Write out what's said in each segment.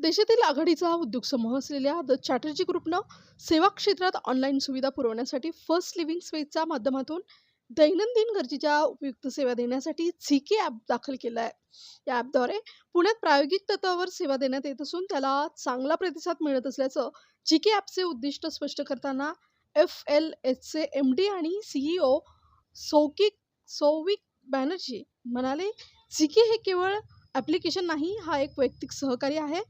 देशातील आघाडीचा उद्योग समूह असलेल्या द चॅटर्जी ग्रुपनं सेवा क्षेत्रात ऑनलाईन सुविधा पुरवण्यासाठी फर्स्ट लिव्हिंग स्पेसच्या माध्यमातून दैनंदिन गरजेच्या उपयुक्त सेवा देण्यासाठी झिके ॲप दाखल केलं आहे. या ॲपद्वारे पुण्यात प्रायोगिक तत्वावर सेवा देण्यात येत असून त्याला चांगला प्रतिसाद मिळत असल्याचं झिके ॲपचे उद्दिष्ट स्पष्ट करताना एफ एल एचचे एम डी आणि सीईओ सौकिक सौविक बॅनर्जी म्हणाले झिके हे केवळ ॲप्लिकेशन नाही हा एक वैयक्तिक सहकार्य आहे.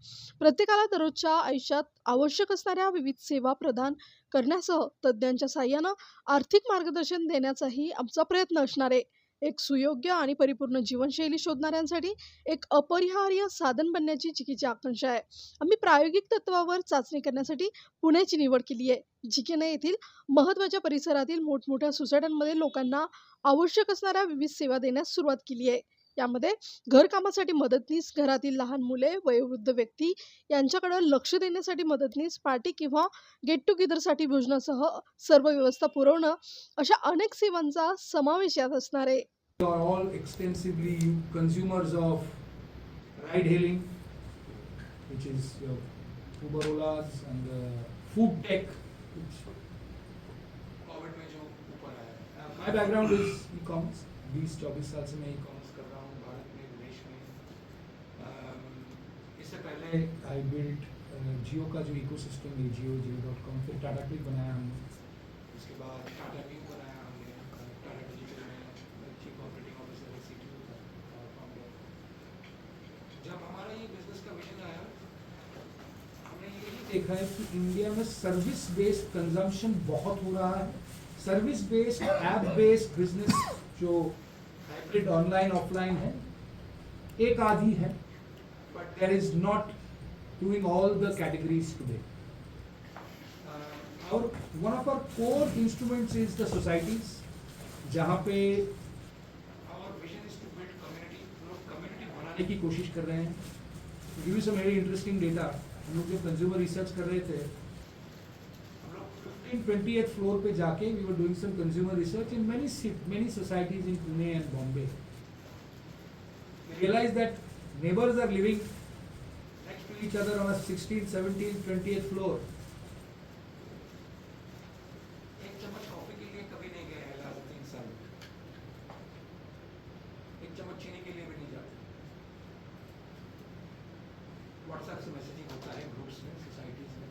प्रत्येकाला दररोजच्या आयुष्यात आवश्यक असणाऱ्या विविध सेवा प्रदान करण्यासह तज्ज्ञांच्या साह्यानं आर्थिक मार्गदर्शन देण्याचाही आमचा प्रयत्न असणार आहे. एक सुयोग्य आणि परिपूर्ण जीवनशैली शोधणाऱ्यांसाठी एक अपरिहार्य साधन बनण्याची चिकीची आकांक्षा आहे. आम्ही प्रायोगिक तत्वावर चाचणी करण्यासाठी पुण्याची निवड केली आहे. जिकेने येथील महत्त्वाच्या परिसरातील मोठमोठ्या सोसायट्यांमध्ये लोकांना आवश्यक असणाऱ्या विविध सेवा देण्यास सुरुवात केली आहे. यामध्ये घरकामासाठी मदतनीस घरातील लहान मुले वयोवृद्ध व्यक्ती यांच्याकडे लक्ष देण्यासाठी मदतनीस पार्टी किंवा गेट टुगेदरसाठी भोजनासह सर्व व्यवस्था पुरवणं अशा अनेक सेवांचा समावेश यात असणार आहे You are all extensively consumers of ride hailing, which is your Uber Olas and the food tech, which COVID में जो ऊपर आया My background is e-commerce. These चौबीस साल से मैं e-commerce पहले आई बिल्ट जियो का जो इकोसिस्टम है जियो जियो डॉट कॉम फिर टाटा क्लिक बनाया हमने। उसके बाद टाटा व्यू बनाया हमने टाटा डिजिटल में chief operating officer C T जब हमारा ये बिज़नेस का विजन आया, हमने यही देखा है कि इंडिया में सर्विस बेस्ड कंजम्पशन बहुत हो रहा है। Service based app based business जो हाइब्रिड ऑनलाइन ऑफलाइन है, एक आधी है। But there is not doing all the categories today और one of our core instruments is the societies जहाँ पे our vision is to build community, हम लोग community बनाने की कोशिश कर रहे हैं। Give you some very interesting data हम लोग जब कंज्यूमर रिसर्च कर रहे थे हम लोग फिफ्टीन ट्वेंटी फ्लोर पे जाके we were doing some consumer research in many many societies in Pune and Bombay realize that neighbors are living next to each other on a 16th, 17th, 20th floor. एक चम्मच coffee के लिए कभी नहीं गए last तीन साल। एक चम्मच चीनी के लिए भी नहीं जाते। व्हाट्सएप से मैसेजिंग होता है ग्रुप्स में सोसाइटीज में।